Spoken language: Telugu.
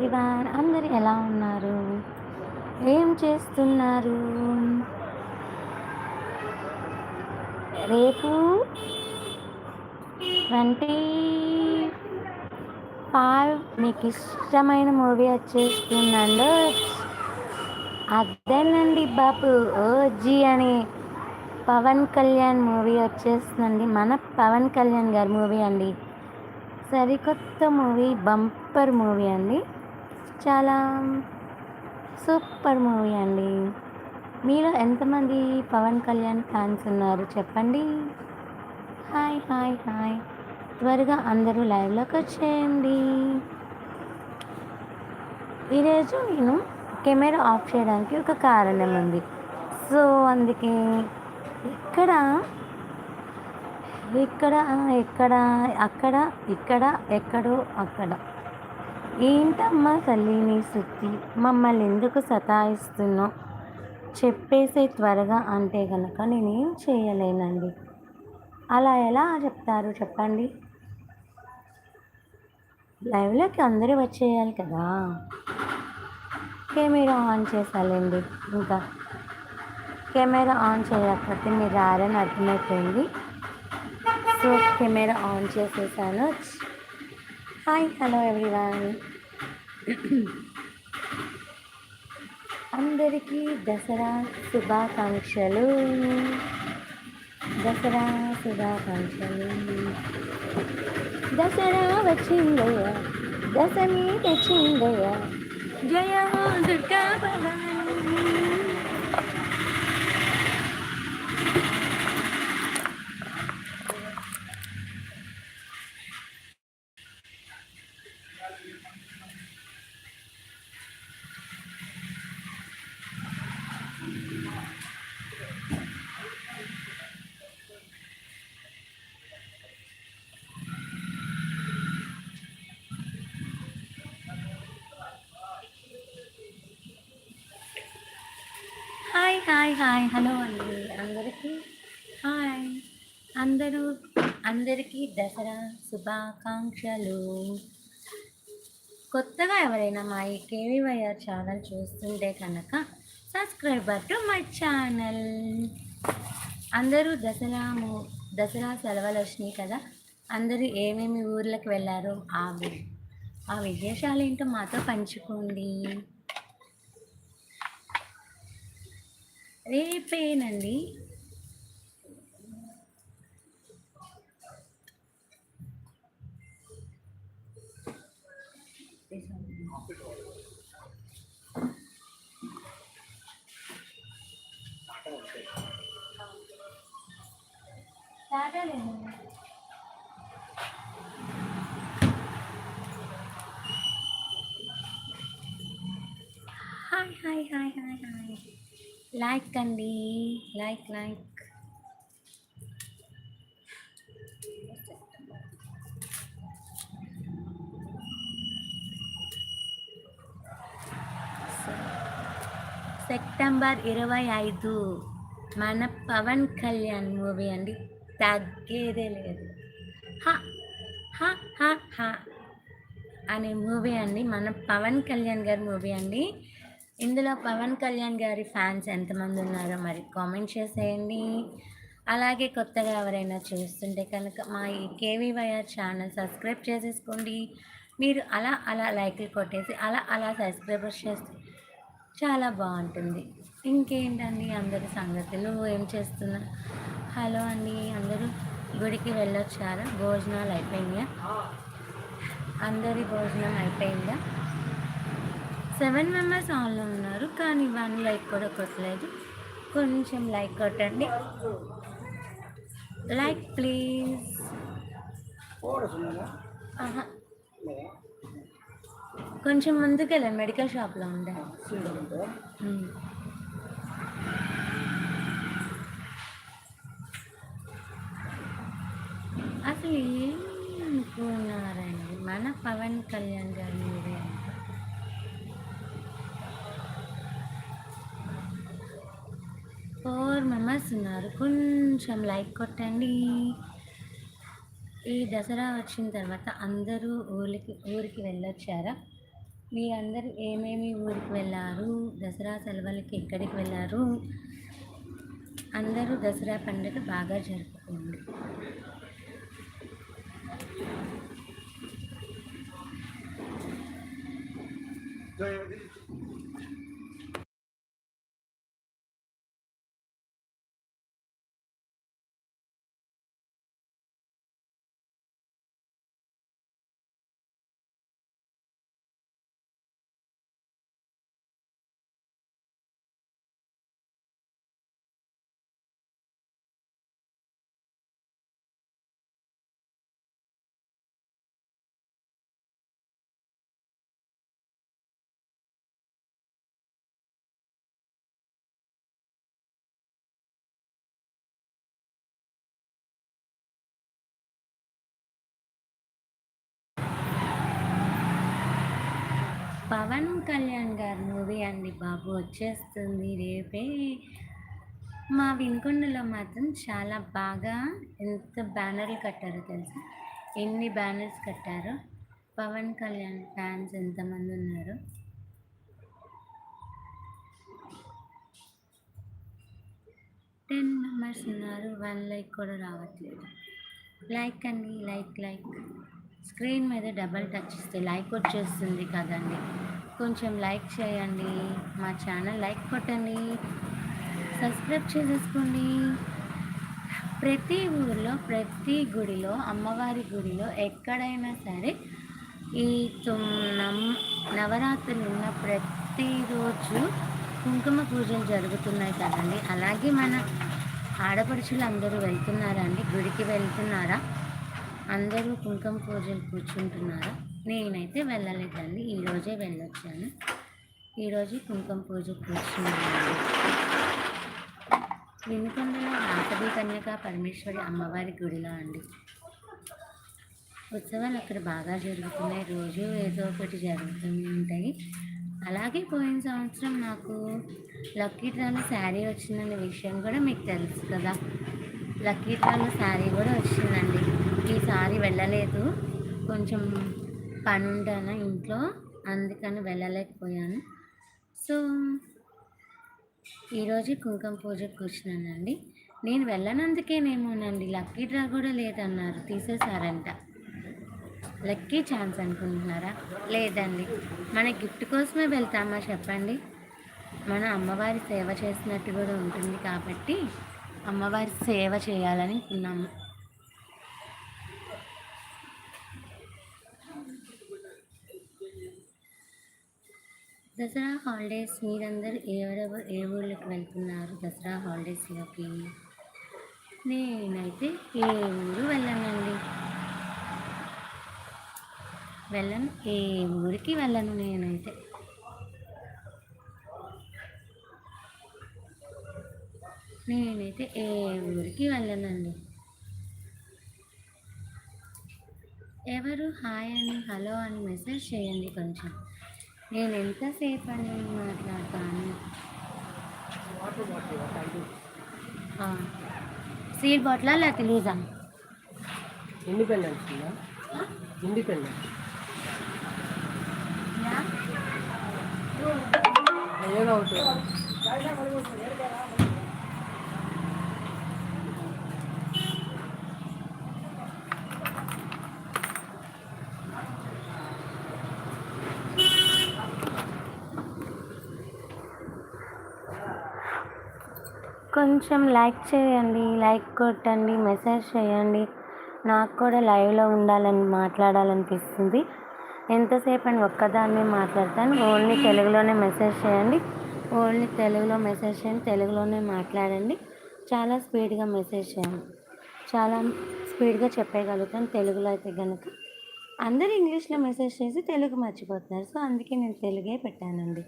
హాయ్ ఎవ్రీవన్ అందరు ఎలా ఉన్నారు? ఏం చేస్తున్నారు? రేపు ట్వంటీ ఫైవ్ మీకు ఇష్టమైన మూవీ వచ్చేస్తుందండి అదేనండి బాబు ఓజీ అని పవన్ కళ్యాణ్ మూవీ వచ్చేస్తుందండి. మన పవన్ కళ్యాణ్ గారి మూవీ అండి. సరికొత్త మూవీ బంపర్ మూవీ అండి. చాలా సూపర్ మూవీ అండి. మీరు ఎంతమంది పవన్ కళ్యాణ్ ఫ్యాన్స్ ఉన్నారు చెప్పండి. Hi hi hi. త్వరగా అందరూ లైవ్లోకి వచ్చేయండి. ఈరోజు నేను కెమెరా ఆఫ్ చేయడానికి ఒక కారణం ఉంది. సో అందుకే ఇక్కడ ఇక్కడ ఎక్కడ అక్కడ ఇక్కడ ఎక్కడో అక్కడ. ఏంటమ్మా తల్లిని సుత్తి? మమ్మల్ని ఎందుకు సతాయిస్తున్నావు చెప్పేసే త్వరగా అంటే కనుక నేనేం చేయలేనండి. అలా ఎలా చెప్తారు చెప్పండి? లైవ్లోకి అందరూ వచ్చేయాలి కదా. కెమెరా ఆన్ చేసాలండి ఇంకా. కెమెరా ఆన్ చేయకపోతే మీరు రారని అర్థమైపోయింది. సో కెమెరా ఆన్ చేసేసాను. Hi hello everyone. అందరికీ దసరా శుభాకాంక్షలు. దసరా శుభాకాంక్షలు. దసరా వచ్చిందయ్య దశమి తెచ్చిందయ్య జయ Durga Bhavani. Hi hi hello అండి అందరికీ. హాయ్. అందరూ అందరికీ దసరా శుభాకాంక్షలు. కొత్తగా ఎవరైనా మా ఈ కేవీవైఆర్ ఛానల్ చూస్తుంటే కనుక సబ్స్క్రైబర్ టు మై ఛానల్. అందరూ దసరా దసరా సెలవులు వచ్చినాయి కదా? అందరూ ఏమేమి ఊర్లకు వెళ్ళారో ఆ ఆ విశేషాలు ఏంటో మాతో పంచుకోండి. రేపేనండి టాటా లేదండి hi hi hi hi like అండి. Like like. సెప్టెంబర్ ఇరవై ఐదు. మన పవన్ కళ్యాణ్ మూవీ అండి. తగ్గేదే లేదు. హ హ హ అనే మూవీ అండి. మన పవన్ కళ్యాణ్ గారి మూవీ అండి. ఇందులో పవన్ కళ్యాణ్ గారి ఫ్యాన్స్ ఎంతమంది ఉన్నారో మరి కామెంట్ చేసేయండి. అలాగే కొత్తగా ఎవరైనా చూస్తుంటే కనుక మా ఈ కేవీవైఆర్ ఛానల్ సబ్స్క్రైబ్ చేసేసుకోండి. మీరు అలా అలా లైక్లు కొట్టేసి అలా అలా సబ్స్క్రైబర్స్ చేస్తే చాలా బాగుంటుంది. ఇంకేంటండి అందరి సంగతులు ఏం చేస్తున్నారు హలో అండి అందరూ గుడికి వెళ్ళొచ్చారా? భోజనాలు అయిపోయినాయా? అందరి భోజనం అయిపోయిందా? సెవెన్ మెంబర్స్ ఆన్లో ఉన్నారు కానీ వన్ లైక్ కూడా కొట్టలేదు. కొంచెం లైక్ కొట్టండి. Like please. కొంచెం ముందుకు వెళ్ళండి మెడికల్ షాప్లో ఉండే. అసలు ఏం అనుకున్నారండి? మన పవన్ కళ్యాణ్ గారి మీద చేస్తున్నారు. కొంచెం లైక్ కొట్టండి. ఈ దసరా వచ్చిన తర్వాత అందరూ ఊరికి ఊరికి వెళ్ళొచ్చారా? మీరందరూ ఏమేమి ఊరికి వెళ్ళారు? దసరా సెలవులకి ఎక్కడికి వెళ్ళారు? అందరూ దసరా పండుగ బాగా జరుపుకోండి. పవన్ కళ్యాణ్ గారి మూవీ అండి బాబు వచ్చేస్తుంది రేపే. మా వినుకొండలో మాత్రం చాలా బాగా ఎంత బ్యానర్లు కట్టారో తెలుసా? ఎన్ని బ్యానర్స్ కట్టారో? పవన్ కళ్యాణ్ ఫ్యాన్స్ ఎంతమంది ఉన్నారు? టెన్ మెంబర్స్ ఉన్నారు వన్ లైక్ కూడా రావట్లేదు. లైక్ అండి లైక్ లైక్. స్క్రీన్ మీద డబల్ టచ్ ఇస్తే లైక్ వచ్చేస్తుంది కదండి. కొంచెం లైక్ చేయండి మా ఛానల్ లైక్ కొట్టండి సబ్స్క్రైబ్ చేసేసుకోండి. ప్రతి ఊరిలో ప్రతి గుడిలో అమ్మవారి గుడిలో ఎక్కడైనా సరే ఈ నవరాత్రులు ఉన్న ప్రతిరోజు కుంకుమ పూజలు జరుగుతున్నాయి కదండి. అలాగే మన ఆడపడుచులు అందరూ వెళ్తున్నారా అండి? గుడికి వెళ్తున్నారా? అందరూ కుంకుమ పూజలు కూర్చుంటున్నారా? నేనైతే వెళ్ళలేదండి. ఈరోజే వెళ్ళొచ్చాను. ఈరోజు కుంకుమ పూజ కూర్చున్నాను. వినుకొండలో ఆకలి కన్యక పరమేశ్వరి అమ్మవారి గుడిలో అండి. ఉత్సవాలు అక్కడ బాగా జరుగుతున్నాయి. రోజు ఏదో ఒకటి జరుగుతూ ఉంటాయి. అలాగే పోయిన సంవత్సరం నాకు లక్కీ డ్రాలో శారీ వచ్చిందనే విషయం కూడా మీకు తెలుసు కదా. లక్కీ డ్రాలో శారీ కూడా వచ్చిందండి. ఈసారి వెళ్ళలేదు. కొంచెం పని ఉంటాను ఇంట్లో అందుకని వెళ్ళలేకపోయాను. సో ఈరోజు కుంకుమ పూజకు కూర్చున్నానండి నేను వెళ్ళనందుకేనేమోనండి లక్కీ డ్రా కూడా లేదన్నారు తీసేశారంట. లక్కీ ఛాన్స్ అనుకుంటున్నారా? లేదండి. మన గిఫ్ట్ కోసమే వెళ్తామా చెప్పండి? మన అమ్మవారి సేవ చేసినట్టు కూడా ఉంటుంది కాబట్టి అమ్మవారి సేవ చేయాలని ఉన్నాము. దసరా హాలిడేస్ మీరందరూ ఎవరెవరు ఏ ఊళ్ళకి వెళ్తున్నారు? దసరా హాలిడేస్లోకి నేనైతే ఏ ఊరు వెళ్ళానండి. వెళ్ళను ఏ ఊరికి వెళ్ళను నేనైతే. నేనైతే ఏ ఊరికి వెళ్ళనండి. ఎవరు? హాయ్ అని హలో అని మెసేజ్ చేయండి కొంచెం. నేను ఎంతసేపు అని మాట్లాడతాను? సీల్ బాటిలా లేకపోతే లూజా? ఇండిపెండెన్స్ ఇండిపెండెన్స్ ఏదో ఒకటి. కొంచెం లైక్ చేయండి లైక్ కొట్టండి మెసేజ్ చేయండి. నాకు కూడా లైవ్లో ఉండాలని మాట్లాడాలనిపిస్తుంది. ఎంతసేపు అని ఒక్కదాన్నే మాట్లాడతాను. ఓన్లీ తెలుగులోనే మెసేజ్ చేయండి. ఓన్లీ తెలుగులో మెసేజ్ చేయండి తెలుగులోనే మాట్లాడండి. చాలా స్పీడ్గా మెసేజ్ చేయండి. చాలా స్పీడ్గా చెప్పగలుగుతాను తెలుగులో అయితే కనుక అందరూ ఇంగ్లీష్లో మెసేజ్ చేసి తెలుగు మర్చిపోతున్నారు. సో అందుకే నేను తెలుగే పెట్టానండి.